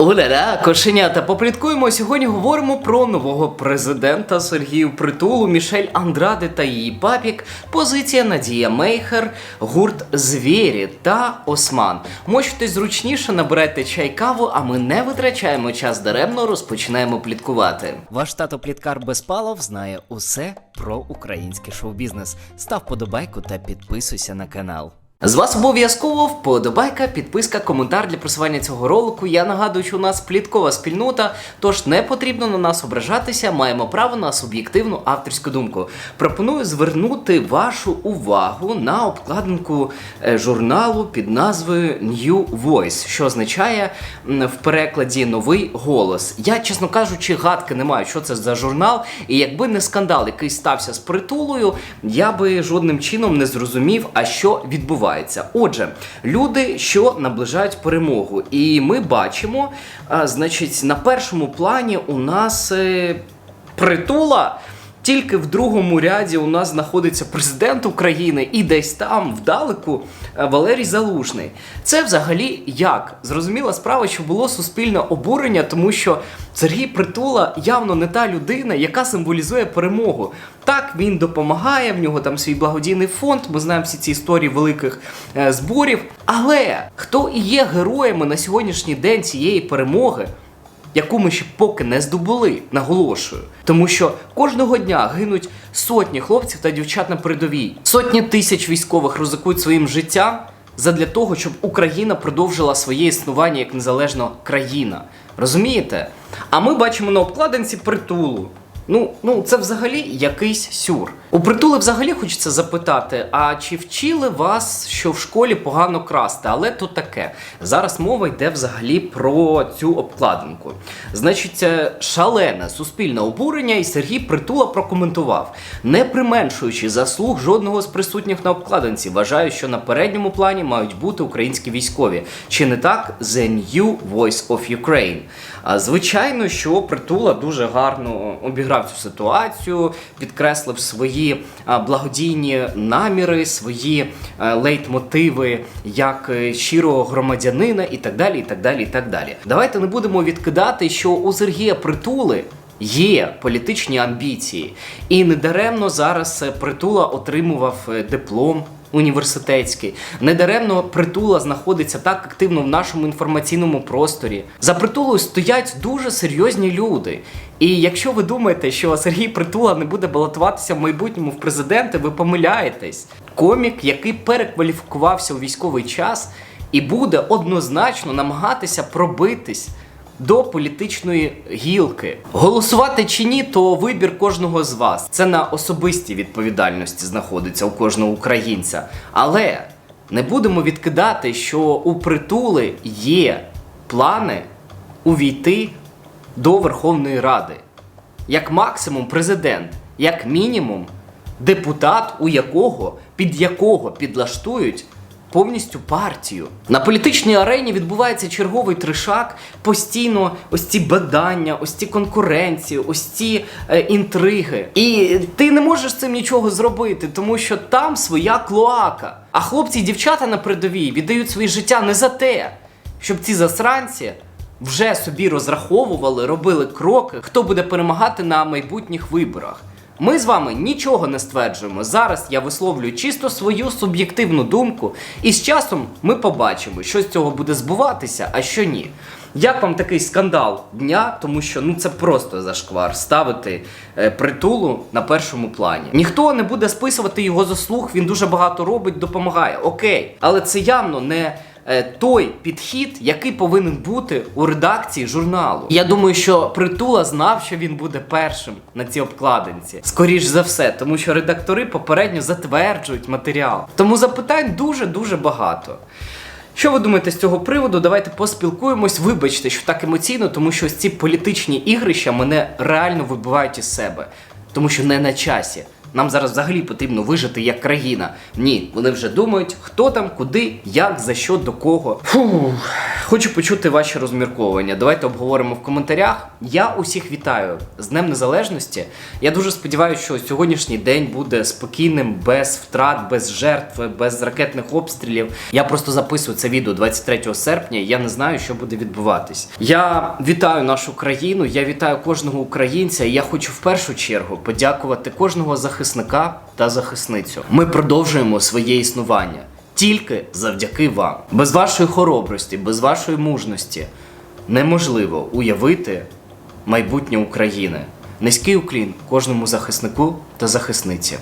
Уля-ля, кошенята, попліткуємо. Сьогодні говоримо про нового президента Сергію Притулу, Мішель Андраде та її папік, позиція Надія Мейхер, гурт Звірі та Осман. Можете зручніше набирайте чай каву, а ми не витрачаємо час даремно, розпочинаємо пліткувати. Ваш тато Пліткар Безпалов знає усе про український шоу-бізнес. Став подобайку та підписуйся на канал. З вас обов'язково вподобайка, підписка, коментар для просування цього ролику. Я нагадую, що у нас пліткова спільнота, тож не потрібно на нас ображатися, маємо право на суб'єктивну авторську думку. Пропоную звернути вашу увагу на обкладинку е, журналу під назвою New Voice, що означає в перекладі новий голос. Я, чесно кажучи, гадки не маю, що це за журнал, і якби не скандал, який стався з притулою, я би жодним чином не зрозумів, а що відбувається. Отже, люди, що наближають перемогу, і ми бачимо, значить, на першому плані у нас е, притула. Тільки в другому ряді у нас знаходиться президент України і десь там, вдалеку, е, Валерій Залужний. Це взагалі як? Зрозуміла справа, що було суспільне обурення, тому що Сергій Притула явно не та людина, яка символізує перемогу. Так, він допомагає, в нього там свій благодійний фонд, ми знаємо всі ці історії великих е, зборів. Але хто і є героями на сьогоднішній день цієї перемоги? Яку ми ще поки не здобули, наголошую. Тому що кожного дня гинуть сотні хлопців та дівчат на передовій. Сотні тисяч військових ризикують своїм життям задля того, щоб Україна продовжила своє існування як незалежна країна. Розумієте? А ми бачимо на обкладинці притулу. Ну, ну це взагалі якийсь сюр. У притули взагалі хочеться запитати: а чи вчили вас, що в школі погано красти? Але то таке. Зараз мова йде взагалі про цю обкладинку. Значить, це шалене суспільне обурення, і Сергій Притула прокоментував, не применшуючи заслуг жодного з присутніх на обкладинці, вважаю, що на передньому плані мають бути українські військові. Чи не так? The New Voice of Ukraine. Звичайно, що Притула дуже гарно обіграв цю ситуацію, підкреслив свої благодійні наміри, свої лейтмотиви як е, щирого громадянина і так далі. і так далі, і так далі. Давайте не будемо відкидати, що у Сергія Притули. Є політичні амбіції, і недаремно зараз е, притула отримував е, диплом університетський. Недаремно притула знаходиться так активно в нашому інформаційному просторі. За притулою стоять дуже серйозні люди. І якщо ви думаєте, що Сергій Притула не буде балотуватися в майбутньому в президенти, ви помиляєтесь. Комік, який перекваліфікувався у військовий час, і буде однозначно намагатися пробитись до політичної гілки. Голосувати чи ні, то вибір кожного з вас. Це на особистій відповідальності знаходиться у кожного українця. Але не будемо відкидати, що у притули є плани увійти до Верховної Ради. Як максимум президент, як мінімум депутат, у якого під якого підлаштують повністю партію. На політичній арені відбувається черговий тришак, постійно ось ці бадання, ось ці конкуренції, ось ці е, інтриги. І ти не можеш з цим нічого зробити, тому що там своя клоака. А хлопці і дівчата на передовій віддають своє життя не за те, щоб ці засранці. Вже собі розраховували, робили кроки, хто буде перемагати на майбутніх виборах. Ми з вами нічого не стверджуємо. Зараз я висловлюю чисто свою суб'єктивну думку, і з часом ми побачимо, що з цього буде збуватися, а що ні. Як вам такий скандал дня, тому що ну це просто зашквар ставити е, притулу на першому плані. Ніхто не буде списувати його заслуг, він дуже багато робить, допомагає. Окей, але це явно не той підхід, який повинен бути у редакції журналу. Я думаю, що притула знав, що він буде першим на цій обкладинці. Скоріш за все, тому що редактори попередньо затверджують матеріал. Тому запитань дуже дуже багато. Що ви думаєте з цього приводу? Давайте поспілкуємось. Вибачте, що так емоційно, тому що ось ці політичні ігрища мене реально вибивають із себе, тому що не на часі. Нам зараз взагалі потрібно вижити як країна. Ні, вони вже думають, хто там, куди, як, за що, до кого. Фу. Хочу почути ваші розмірковування. Давайте обговоримо в коментарях. Я усіх вітаю з Днем Незалежності. Я дуже сподіваюся, що сьогоднішній день буде спокійним, без втрат, без жертв, без ракетних обстрілів. Я просто записую це відео 23 серпня. і Я не знаю, що буде відбуватись. Я вітаю нашу країну. Я вітаю кожного українця. І я хочу в першу чергу подякувати кожного захисника та захисницю. Ми продовжуємо своє існування. Тільки завдяки вам. Без вашої хоробрості, без вашої мужності неможливо уявити майбутнє України. Низький уклін кожному захиснику та захисниці.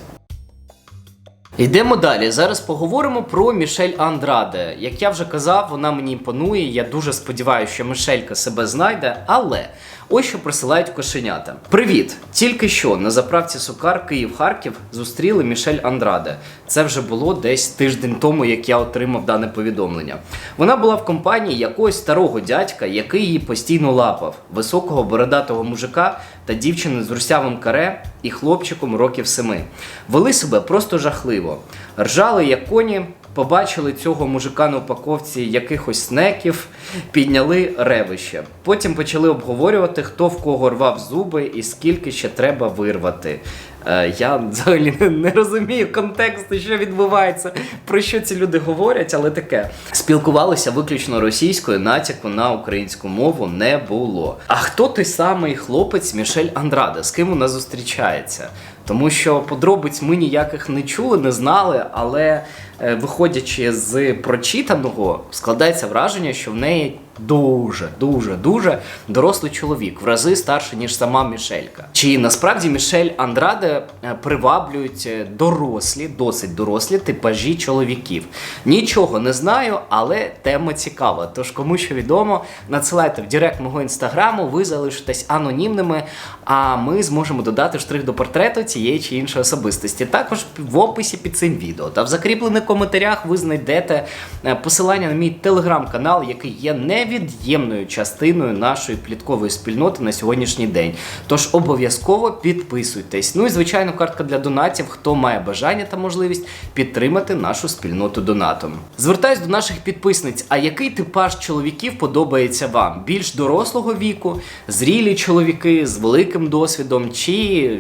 Йдемо далі. Зараз поговоримо про Мішель Андраде. Як я вже казав, вона мені імпонує. Я дуже сподіваюся, що Мішелька себе знайде. Але ось що присилають кошенята. Привіт! Тільки що на заправці Сукар Київ-Харків зустріли Мішель Андраде. Це вже було десь тиждень тому, як я отримав дане повідомлення. Вона була в компанії якогось старого дядька, який її постійно лапав, високого бородатого мужика та дівчини з русявим каре і хлопчиком років семи. Вели себе просто жахливо. Ржали як коні, побачили цього мужика на упаковці якихось снеків, підняли ревище. Потім почали обговорювати, хто в кого рвав зуби і скільки ще треба вирвати. Е, я взагалі не, розумію контексту, що відбувається, про що ці люди говорять, але таке. Спілкувалися виключно російською, натяку на українську мову не було. А хто той самий хлопець Мішель Андраде? З ким вона зустрічається? Тому що подробиць ми ніяких не чули, не знали, але виходячи з прочитаного, складається враження, що в неї дуже, дуже, дуже дорослий чоловік, в рази старше, ніж сама Мішелька. Чи насправді Мішель Андраде е, приваблюють е, дорослі, досить дорослі типажі чоловіків? Нічого не знаю, але тема цікава. Тож, кому що відомо, надсилайте в Директ мого інстаграму, ви залишитесь анонімними, а ми зможемо додати штрих до портрету цієї чи іншої особистості. Також в описі під цим відео та в закріплених коментарях ви знайдете е, посилання на мій телеграм-канал, який є невід'ємною частиною нашої пліткової спільноти на сьогоднішній день. Тож обов'язково підписуйтесь. Ну і звичайно, картка для донатів, хто має бажання та можливість підтримати нашу спільноту донатом. Звертаюсь до наших підписниць. А який типаж чоловіків подобається вам? Більш дорослого віку, зрілі чоловіки з великим досвідом, чи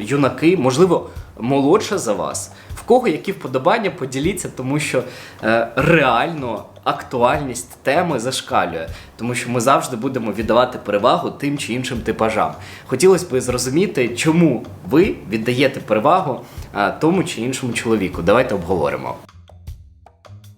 юнаки, можливо, молодше за вас? В кого які вподобання, поділіться, тому що е, реально актуальність теми зашкалює, тому що ми завжди будемо віддавати перевагу тим чи іншим типажам. Хотілося б зрозуміти, чому ви віддаєте перевагу е, тому чи іншому чоловіку. Давайте обговоримо.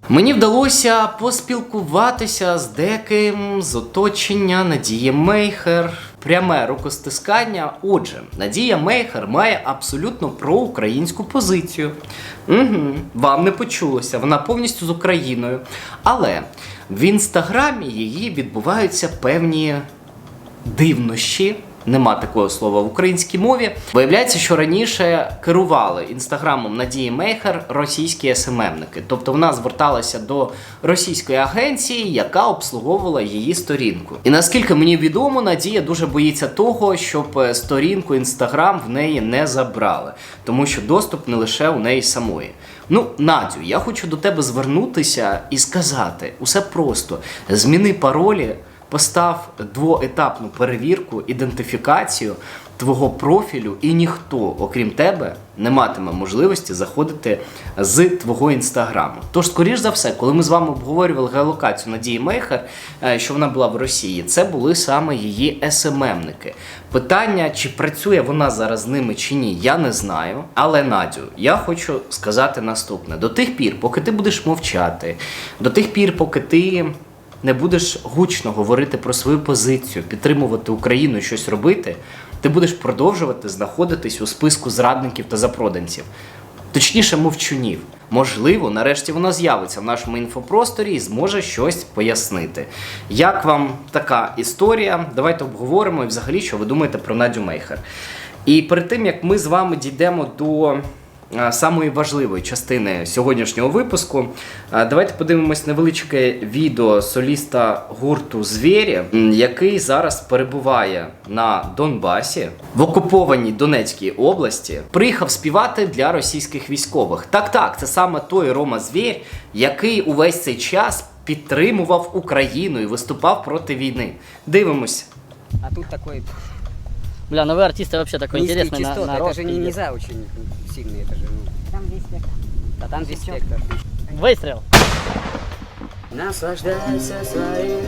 Мені вдалося поспілкуватися з деким з оточення Надії Мейхер. Пряме рукостискання. Отже, Надія Мейхер має абсолютно проукраїнську позицію. Угу, Вам не почулося, вона повністю з Україною. Але в інстаграмі її відбуваються певні дивнощі. Нема такого слова в українській мові. Виявляється, що раніше керували інстаграмом Надії Мейхер російські СММники. Тобто вона зверталася до російської агенції, яка обслуговувала її сторінку. І наскільки мені відомо, Надія дуже боїться того, щоб е, сторінку інстаграм в неї не забрали, тому що доступ не лише у неї самої. Ну, Надю, я хочу до тебе звернутися і сказати: усе просто зміни паролі. Постав двоетапну перевірку, ідентифікацію твого профілю, і ніхто, окрім тебе, не матиме можливості заходити з твого інстаграму. Тож, скоріш за все, коли ми з вами обговорювали геолокацію Надії Мейхер, е, що вона була в Росії, це були саме її СММники. Питання, чи працює вона зараз з ними чи ні, я не знаю. Але Надю, я хочу сказати наступне: до тих пір, поки ти будеш мовчати, до тих пір, поки ти не будеш гучно говорити про свою позицію, підтримувати Україну щось робити, ти будеш продовжувати знаходитись у списку зрадників та запроданців. Точніше, мовчунів. Можливо, нарешті вона з'явиться в нашому інфопросторі і зможе щось пояснити. Як вам така історія? Давайте обговоримо і взагалі, що ви думаєте про Надю Мейхер. І перед тим як ми з вами дійдемо до самої важливої частини сьогоднішнього випуску. Е, Давайте подивимось невеличке відео соліста гурту Звірі, який зараз перебуває на Донбасі в окупованій Донецькій області. Приїхав співати для російських військових. Так, так, це саме той Рома Звір, який увесь цей час підтримував Україну і виступав проти війни. Дивимось. А тут такой Бля, ну вы артисты вообще такой низкие интересный частоты. на это рок же не, пиздец. нельзя очень сильные, это же, ну, Там весь спектр. а там весь спектр. Выстрел. Наслаждайся своим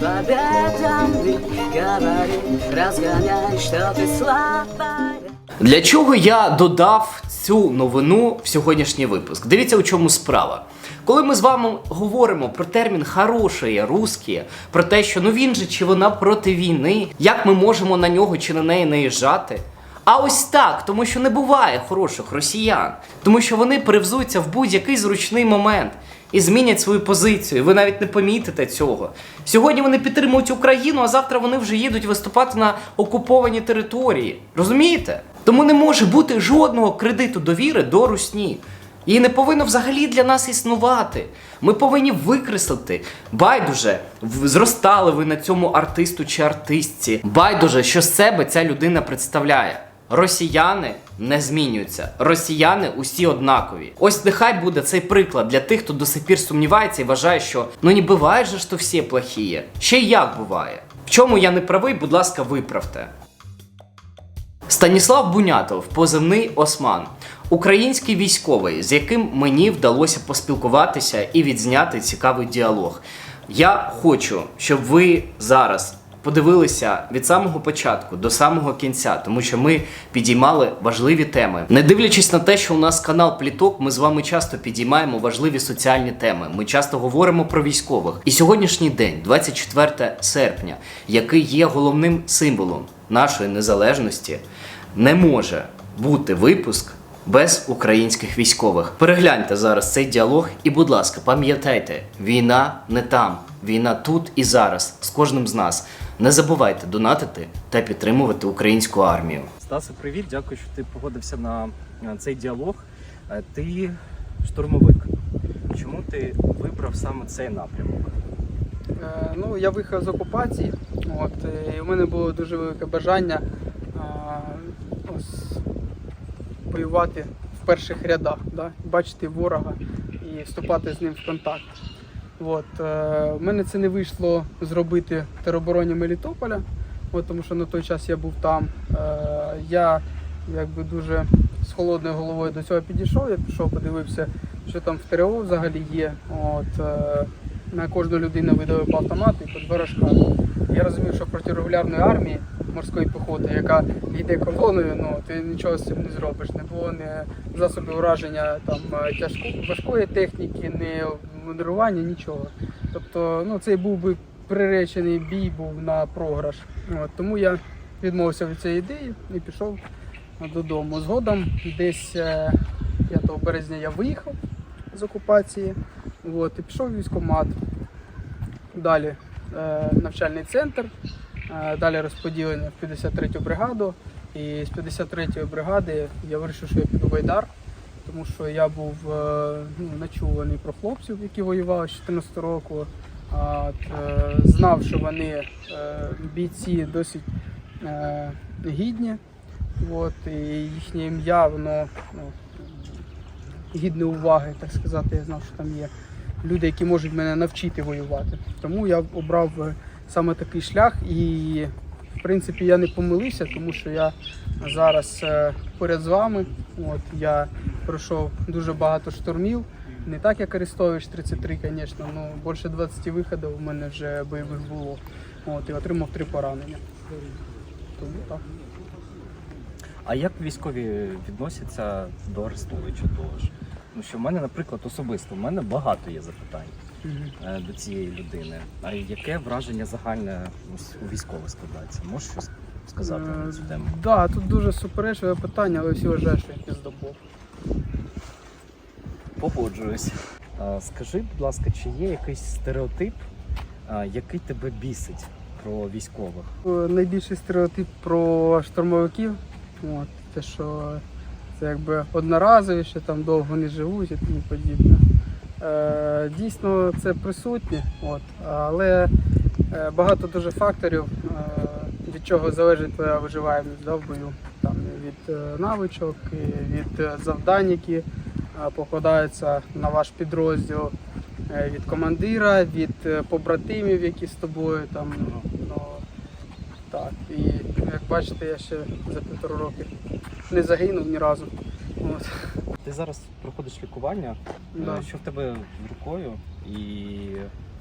победами, говори, разгоняй, что ты слабая. Для чого я додав цю новину в сьогоднішній випуск? Дивіться, у чому справа. Коли ми з вами говоримо про термін «хороші русські», про те, що ну він же чи вона проти війни, як ми можемо на нього чи на неї наїжджати? А ось так, тому що не буває хороших росіян, тому що вони перевзуться в будь-який зручний момент і змінять свою позицію. Ви навіть не помітите цього. Сьогодні вони підтримують Україну, а завтра вони вже їдуть виступати на окуповані території. Розумієте? Тому не може бути жодного кредиту довіри до русні. Її не повинно взагалі для нас існувати. Ми повинні викреслити. Байдуже, зростали ви на цьому артисту чи артистці. Байдуже, що з себе ця людина представляє. Росіяни не змінюються. Росіяни усі однакові. Ось нехай буде цей приклад для тих, хто до сих пір сумнівається і вважає, що ну не буває же, що всі плохі. Ще й як буває. В чому я не правий, будь ласка, виправте. Станіслав Бунятов, позивний Осман, український військовий, з яким мені вдалося поспілкуватися і відзняти цікавий діалог. Я хочу, щоб ви зараз подивилися від самого початку до самого кінця, тому що ми підіймали важливі теми. Не дивлячись на те, що у нас канал Пліток, ми з вами часто підіймаємо важливі соціальні теми. Ми часто говоримо про військових. І сьогоднішній день, 24 серпня, який є головним символом нашої незалежності, не може бути випуск без українських військових. Перегляньте зараз цей діалог і, будь ласка, пам'ятайте, війна не там, війна тут і зараз з кожним з нас. Не забувайте донатити та підтримувати українську армію. Стасе, привіт, дякую, що ти погодився на е, цей діалог. Е, Ти штурмовик. Чому ти вибрав саме цей напрямок? Е, Ну, я виїхав з окупації, от, і у мене було дуже велике бажання а, ось, воювати в перших рядах, да? бачити ворога і вступати з ним в контакт. От, е, у мене це не вийшло зробити в теробороні Мелітополя, от, тому що на той час я був там. Е, я якби дуже з холодною головою до цього підійшов, я пішов, подивився, що там в ТРО взагалі є. От, е, на кожну людину видали по автомату і по два рожка. Я розумів, що проти регулярної армії морської піхоти, яка йде колоною, ну ти нічого з цим не зробиш. Не було ні засобів ураження там тяжкої важкої техніки, ні мудрування, нічого. Тобто, ну цей був би приречений бій був на програш. От, тому я відмовився від цієї ідеї і пішов додому. Згодом десь е, 5 березня я виїхав з окупації. От, і пішов в військкомат. Далі е, навчальний центр, е, далі розподілення в 53-ю бригаду. І з 53-ї бригади я вирішив, що я піду в Айдар, тому що я був е, ну, начуваний про хлопців, які воювали з 14 року. От, е, знав, що вони е, бійці досить гідні. От, і їхнє ім'я, воно ну, гідне уваги, так сказати. Я знав, що там є люди, які можуть мене навчити воювати. Тому я обрав саме такий шлях і, в принципі, я не помилився, тому що я зараз поряд з вами. От, я пройшов дуже багато штурмів. Не так, як Арестович 33, звісно, ну більше 20 виходів у мене вже бойових було. От, і отримав три поранення. Тому так. А як військові відносяться до Арестовича того ж? Ну що в мене, наприклад, особисто, в мене багато є запитань е, до цієї людини. А яке враження загальне у військових складається? Можеш щось сказати на цю тему? Так, да, тут дуже суперечливе питання, але всі вважають, що я піздобол. Погоджуюсь. Скажи, будь ласка, чи є якийсь стереотип, який тебе бісить про військових? Е, Найбільший стереотип про штурмовиків, от, те, що Це якби одноразові, що там довго не живуть і тому подібне. Е, дійсно, це присутнє, от, але е, багато дуже факторів, від чого залежить твоя виживаємість в бою. Від е, навичок, і від е, завдань, які е, покладаються на ваш підрозділ, від командира, від побратимів, які з тобою там. Ну, так, і як бачите, я ще за півтора роки не загинув ні разу. От. Ти зараз проходиш лікування. Да. Що в тебе з рукою і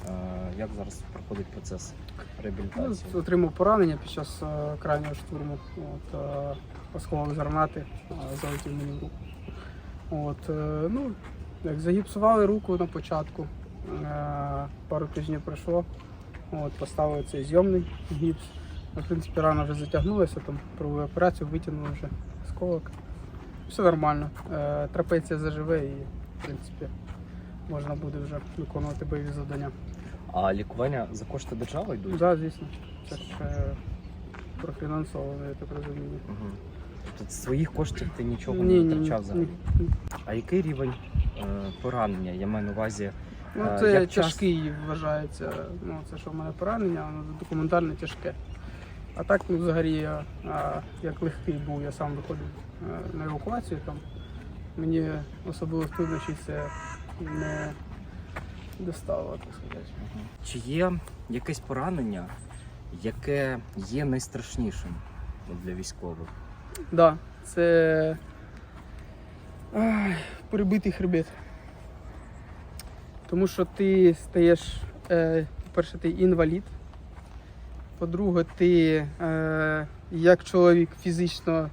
е, як зараз проходить процес Ну, реабілітації? отримав поранення під час е, крайнього штурму. От, е, осколок з гранати залетів мені в руку. От, е, ну, як загіпсували руку на початку, е, пару тижнів пройшло, от, поставили цей зйомний гіпс. В принципі, рана вже затягнулася, там провели операцію, витягнули вже осколок. Все нормально. Е, Трапеція заживе і, в принципі, можна буде вже виконувати бойові завдання. А лікування за кошти держави йдуть? Так, да, звісно. Це ж е, профінансовано, я так розумію. Угу. Тобто з своїх коштів ти нічого Ні, не витрачав взагалі? А який рівень е, поранення? Я маю на увазі. Ну, Е, це як тяжкий вважається. Ну, це що в мене поранення, воно документально тяжке. А так, ну, взагалі, я а, як легкий був, я сам виходив е, на евакуацію там. Мені особливо труднощі це не достало, так сказати. Чи є якесь поранення, яке є найстрашнішим для військових? Да, це ай, перебитий хребет. Тому що ти стаєш, е, по-перше, ти інвалід. По-друге, ти е, як чоловік фізично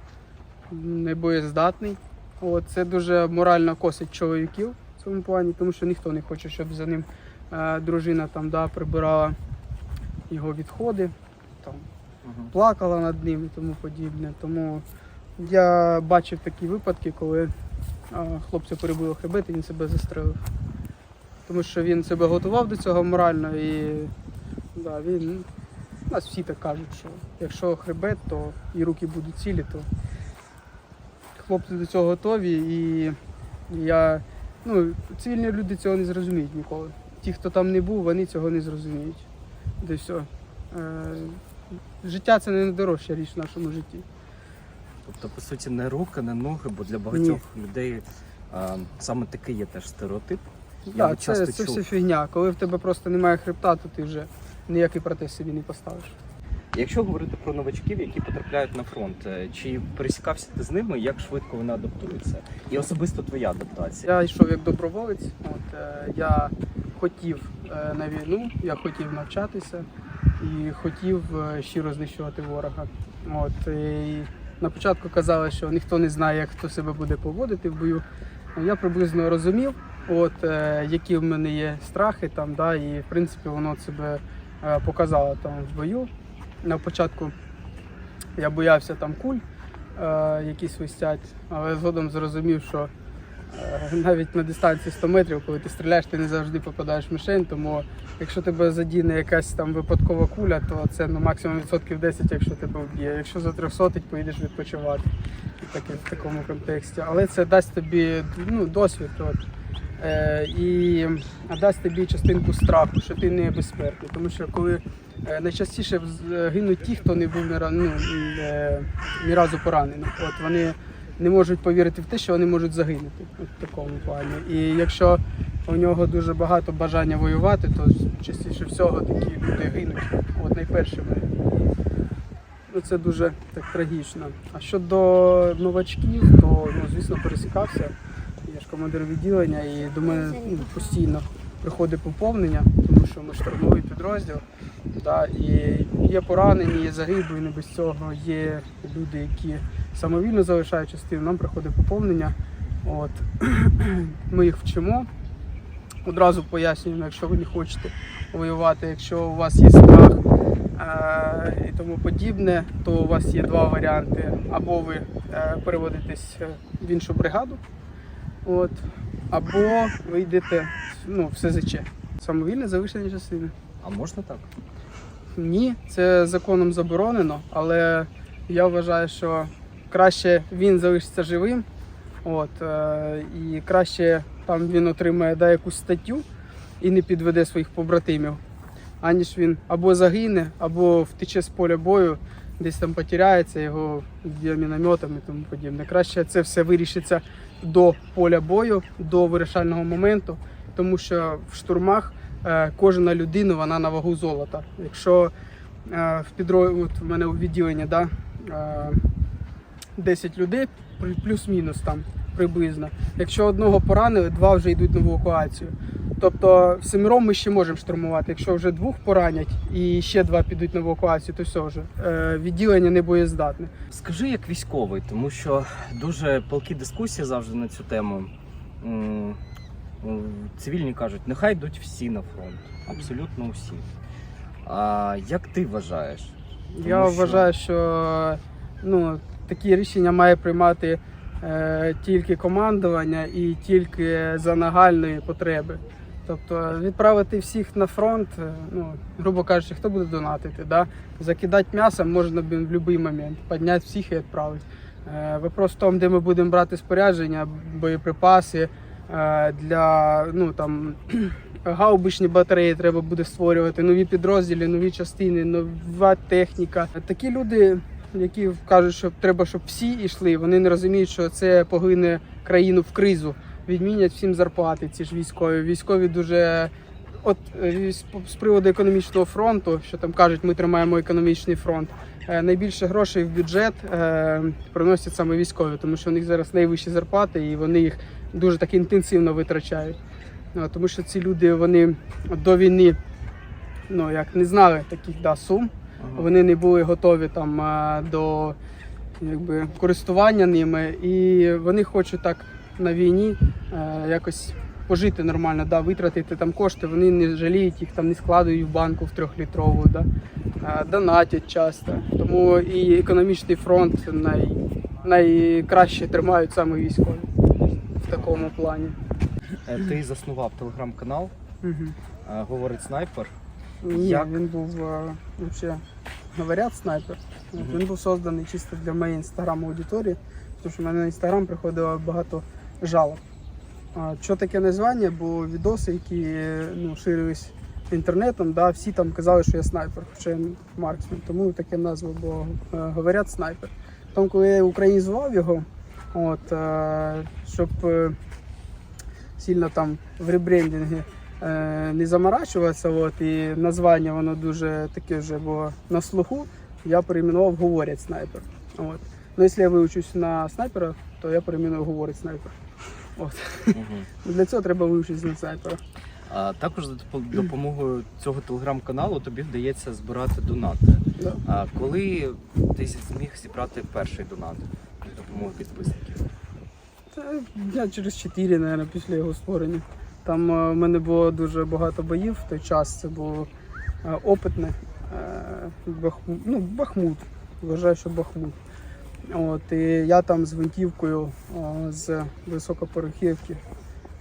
не боєздатний. От, це дуже морально косить чоловіків в цьому плані, тому що ніхто не хоче, щоб за ним е, дружина там, да, прибирала його відходи. Там. Плакала над ним і тому подібне. Тому я бачив такі випадки, коли хлопця перебило хребет і він себе застрелив. Тому що він себе готував до цього морально і да, він. У нас всі так кажуть, що якщо хребет, то і руки будуть цілі, то хлопці до цього готові і я. Ну, цивільні люди цього не зрозуміють ніколи. Ті, хто там не був, вони цього не зрозуміють. Де все. Життя це не найдорожча річ в нашому житті. Тобто, по суті, не руки, не ноги, бо для багатьох людей а, саме такий є теж стереотип. Я Так, це, часто це чув. все фігня. Коли в тебе просто немає хребта, то ти вже ніякий протез собі не поставиш. Якщо говорити про новачків, які потрапляють на фронт, е, чи пересікався ти з ними, як швидко вони адаптуються? І особисто твоя адаптація? Я йшов як доброволець. От, е, я хотів е, на війну, я хотів навчатися і хотів щиро знищувати ворога. От, і на початку казали, що ніхто не знає, як хто себе буде поводити в бою. Ну, Я приблизно розумів, от, які в мене є страхи, там, да, і в принципі воно себе показало там в бою. На початку я боявся там куль, е, які свистять, але згодом зрозумів, що е, навіть на дистанції 100 метрів, коли ти стріляєш, ти не завжди попадаєш в мішень. Тому якщо тебе задіне якась там випадкова куля, то це ну, максимум відсотків 10, якщо тебе вб'є. Якщо за 300, поїдеш відпочивати таке, в такому контексті. Але це дасть тобі ну, досвід. От. Е, і дасть тобі частинку страху, що ти не безсмертний. Тому що коли найчастіше гинуть ті, хто не був ну, е, ні разу поранений. От вони не можуть повірити в те, що вони можуть загинути в такому плані. І якщо у нього дуже багато бажання воювати, то частіше всього такі люди гинуть. От найпершими. Ну, це дуже так трагічно. А щодо новачків, то ну, звісно пересікався. Я ж командир відділення і до мене ну, постійно приходить поповнення, тому що ми штурмовий підрозділ. Да, і є поранені, є загиблі, не без цього. Є люди, які самовільно залишають частину, нам приходить поповнення. От. Ми їх вчимо. Одразу пояснюємо, якщо ви не хочете воювати, якщо у вас є страх е, і тому подібне, то у вас є два варіанти. Або ви е, переводитесь в іншу бригаду, от, або ви йдете ну, в СЗЧ. Самовільне залишення частини. А можна так? Ні, це законом заборонено, але я вважаю, що краще він залишиться живим, От, е, і краще там він отримає да, якусь статтю і не підведе своїх побратимів, аніж він або загине, або втече з поля бою, десь там потеряється, його вб'є мінометом і тому подібне. Краще це все вирішиться до поля бою, до вирішального моменту, тому що в штурмах е, кожна людина вона на вагу золота. Якщо е, в підро... от в мене у відділенні да, е, 10 людей, плюс-мінус там приблизно. Якщо одного поранили, два вже йдуть на евакуацію. Тобто семером ми ще можемо штурмувати. Якщо вже двох поранять і ще два підуть на евакуацію, то все вже е, відділення не боєздатне. Скажи як військовий, тому що дуже палкі дискусії завжди на цю тему. Цивільні кажуть, нехай йдуть всі на фронт, абсолютно всі. А як ти вважаєш? Тому Я що- вважаю, що ну, такі рішення має приймати е, тільки командування і тільки за нагальної потреби. Тобто відправити всіх на фронт, е, ну, грубо кажучи, хто буде донатити, да? закидати м'ясом можна в будь-який момент, підняти всіх і відправити. Е, вопрос в тому, де ми будемо брати спорядження, боєприпаси е, для ну, там, гаубичні батареї треба буде створювати, нові підрозділи, нові частини, нова техніка. Такі люди, які кажуть, що треба, щоб всі йшли, вони не розуміють, що це поглине країну в кризу. Відмінять всім зарплати. Ці ж військові. Військові дуже. От е, з- приводу економічного фронту, що там кажуть, ми тримаємо економічний фронт. е, Найбільше грошей в бюджет е, приносять саме військові, тому що у них зараз найвищі зарплати і вони їх дуже так інтенсивно витрачають. Ну, Тому що ці люди вони до війни ну, як не знали таких да, сум, Ага. вони не були готові там до якби, користування ними, і вони хочуть так на війні е, якось пожити нормально, да, витратити там кошти, вони не жаліють їх, там не складують в банку в трьохлітрову, да, е, донатять часто. Тому і економічний фронт най, найкраще тримають саме військові в такому плані. Е, Ти заснував телеграм-канал, Угу. говорить снайпер. Ні, Як? він був вообще, говорять, снайпер. Мгм. Він був созданий чисто для моєї інстаграм аудиторії, тому що в мене на інстаграм приходило багато жалоб. Що таке названня? Бо відоси, які ну, ширились інтернетом, да, всі там казали, що я снайпер, хоча я марксмен. Тому таке назва було е, говорять снайпер. Тому, коли я українізував його, от, е, щоб е, сильно там в ребрендингі не заморачуватися, от, і названня воно дуже таке вже було на слуху, я перейменував говорять снайпер. От. Ну, якщо я вивчусь на снайпера, то я перейменую говорить снайпер. От. Мгм. Для цього треба вивчитися на снайпера. А також за допомогою цього телеграм-каналу тобі вдається збирати донати. Да. А коли ти зміг зібрати перший донат за допомогою підписників? Та дня через 4, мабуть, після його створення. Там е, в мене було дуже багато боїв в той час. Це було е, опитне. Е, Бахмут, ну, Бахмут. Вважаю, що Бахмут. От, і я там з гвинтівкою е, з високопорохівки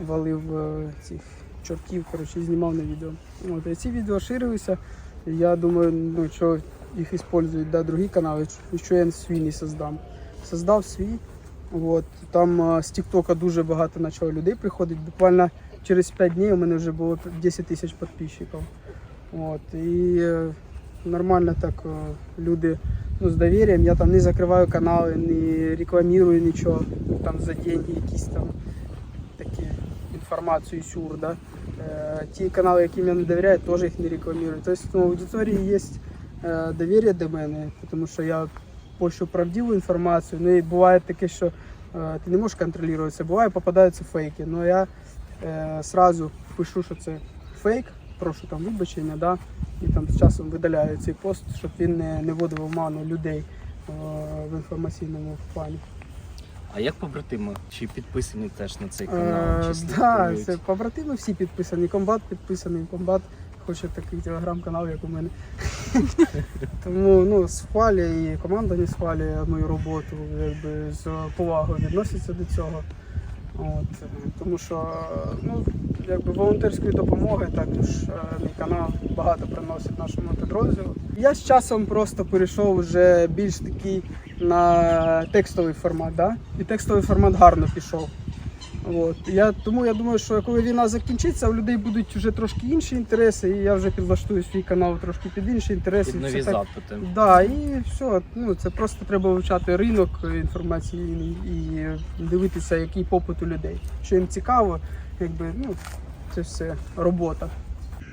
валив е, цих чортів, коротше, знімав на відео. От, і ці відео ширилися. Я думаю, ну, що їх використовують да, другі канали, що я свій не создам. Создав свій. От, там а, з Тіктока дуже багато почало людей приходить. Буквально через 5 днів у мене вже було 10 тисяч підписчиків. От, і е, нормально так е, люди ну, з довір'ям. Я там не закриваю канали, не рекламую нічого, там за деньги якісь там такі інформацію сюр. Да? Е, ті канали, яким я не довіряю, теж їх не рекламую. Тобто ну, в аудиторії є е, довір'я до мене, тому що я пощу правдиву інформацію. Ну і буває таке, що е, ти не можеш контролювати це. Буває, попадаються фейки. Ну я е, сразу пишу, що це фейк, прошу там вибачення, да? і там з часом видаляю цей пост, щоб він не, не вводив в оману людей е, в інформаційному плані. А як побратими? Чи підписані теж на цей Е, канал? Це побратими всі підписані. Комбат підписаний, комбат хоче такий телеграм-канал, як у мене. Тому ну, схвалює і команда не схвалює мою роботу, якби з повагою відноситься до цього. От, тому що ну, якби волонтерської допомоги. Також е, мій канал багато приносить нашому підрозділу. Я з часом просто перейшов вже більш такий на текстовий формат, да? і текстовий формат гарно пішов. От. Я, тому я думаю, що коли війна закінчиться, у людей будуть вже трошки інші інтереси, і я вже підлаштую свій канал трошки під інші інтереси. Під нові все так. запити. Да, і все. Ну це просто треба вивчати ринок інформаційний і дивитися, який попит у людей. Що їм цікаво, якби ну це все робота.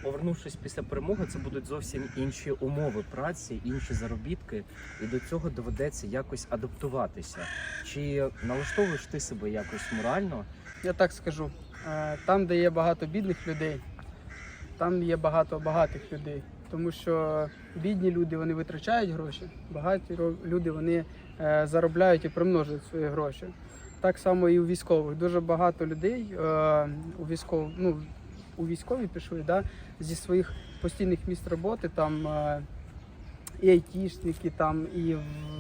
Повернувшись після перемоги, це будуть зовсім інші умови праці, інші заробітки, і до цього доведеться якось адаптуватися. Чи налаштовуєш ти себе якось морально? Я так скажу. е, Там, де є багато бідних людей, там є багато багатих людей. Тому що бідні люди вони витрачають гроші, багаті люди вони е, заробляють і примножують свої гроші. Так само і у військових. Дуже багато людей е, у військов, ну, у військові пішли да, зі своїх постійних місць роботи, там е, і айтішники, там, і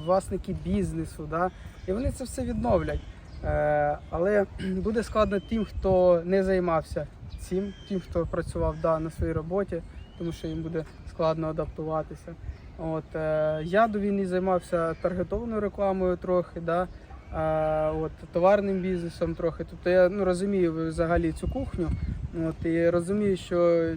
власники бізнесу. Да, і вони це все відновлять. Е, але буде складно тим, хто не займався цим, тим, хто працював да, на своїй роботі, тому що їм буде складно адаптуватися. От, е, я до війни займався таргетованою рекламою трохи, да, е, от, товарним бізнесом трохи. Тобто я ну, розумію взагалі цю кухню. От, і розумію, що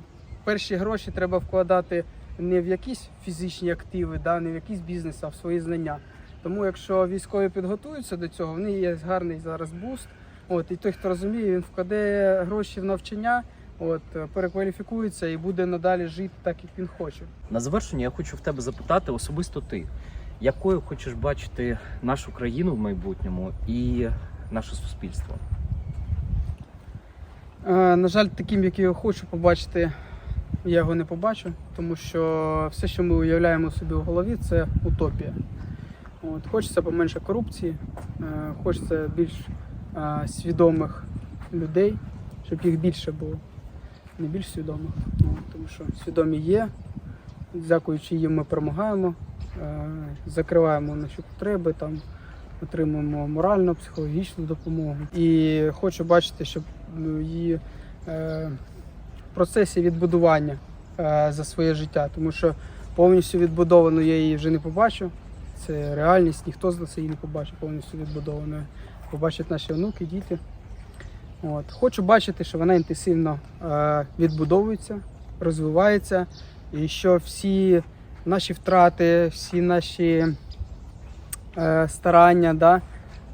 перші гроші треба вкладати не в якісь фізичні активи, да, не в якийсь бізнес, а в свої знання. Тому якщо військові підготуються до цього, в них є гарний зараз буст. От, і той, хто розуміє, він вкладе гроші в навчання, от, перекваліфікується і буде надалі жити так, як він хоче. На завершення я хочу в тебе запитати особисто ти, якою хочеш бачити нашу країну в майбутньому і наше суспільство? Е, на жаль, таким, як я хочу побачити, я його не побачу, тому що все, що ми уявляємо собі в голові, це утопія. От, хочеться поменше корупції, е, хочеться більш е, свідомих людей, щоб їх більше було. Не більш свідомих. От, тому що свідомі є, дякуючи їм ми перемагаємо, е, закриваємо наші потреби, там, отримуємо моральну, психологічну допомогу. І хочу бачити, щоб ну, її е, в процесі відбудування е, за своє життя, тому що повністю відбудовану я її вже не побачу. Це реальність, ніхто з нас її не побачить повністю відбудованою. Побачать наші онуки, діти. От. Хочу бачити, що вона інтенсивно відбудовується, розвивається, і що всі наші втрати, всі наші е, старання, да,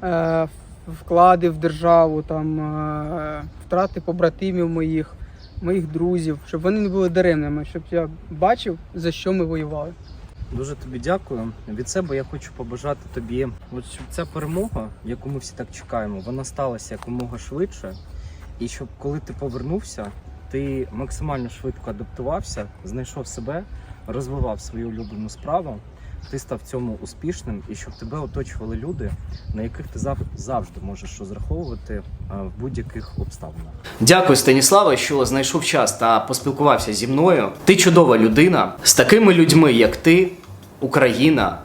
е, вклади в державу, там, е, втрати побратимів моїх, моїх друзів, щоб вони не були даремними, щоб я бачив, за що ми воювали. Дуже тобі дякую. Від себе я хочу побажати тобі, от щоб ця перемога, яку ми всі так чекаємо, вона сталася якомога швидше. І щоб коли ти повернувся, ти максимально швидко адаптувався, знайшов себе, розвивав свою улюблену справу, ти став цьому успішним, і щоб тебе оточували люди, на яких ти зав- завжди можеш розраховувати е, в будь-яких обставинах. Дякую, Станіслава, що знайшов час та поспілкувався зі мною. Ти чудова людина. З такими людьми, як ти, Україна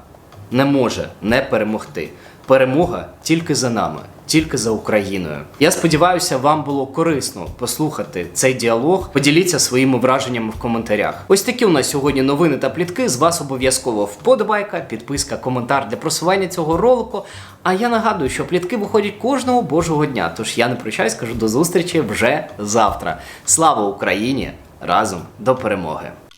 не може не перемогти. Перемога тільки за нами, тільки за Україною. Я сподіваюся, вам було корисно послухати цей діалог. Поділіться своїми враженнями в коментарях. Ось такі у нас сьогодні новини та плітки. З вас обов'язково вподобайка, підписка, коментар для просування цього ролику. А я нагадую, що плітки виходять кожного божого дня. Тож я не прощаюсь, кажу до зустрічі вже завтра. Слава Україні! Разом до перемоги!